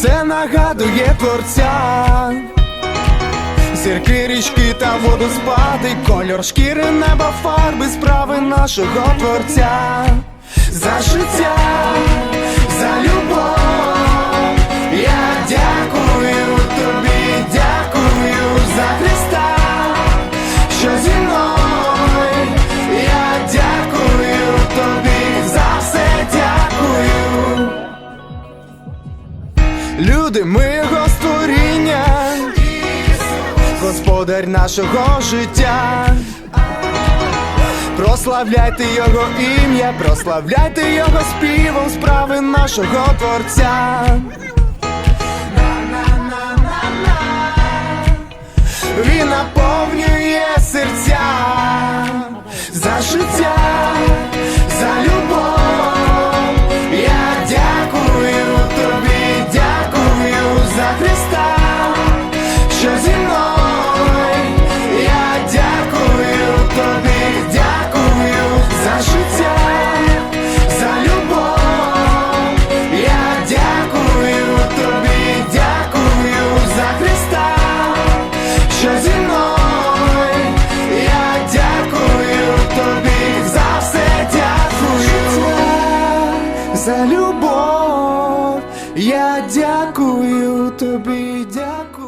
все нагадує творця. Зірки, річки та водоспади, кольор шкіри, неба, фарби, справи нашого творця, за життя, Люди, ми його створіння, Господар нашого життя. Прославляйте його ім'я, прославляйте його співом справи нашого творця. Він наповнює серця за життя, за любов. за любов. Я дякую тобі, дякую.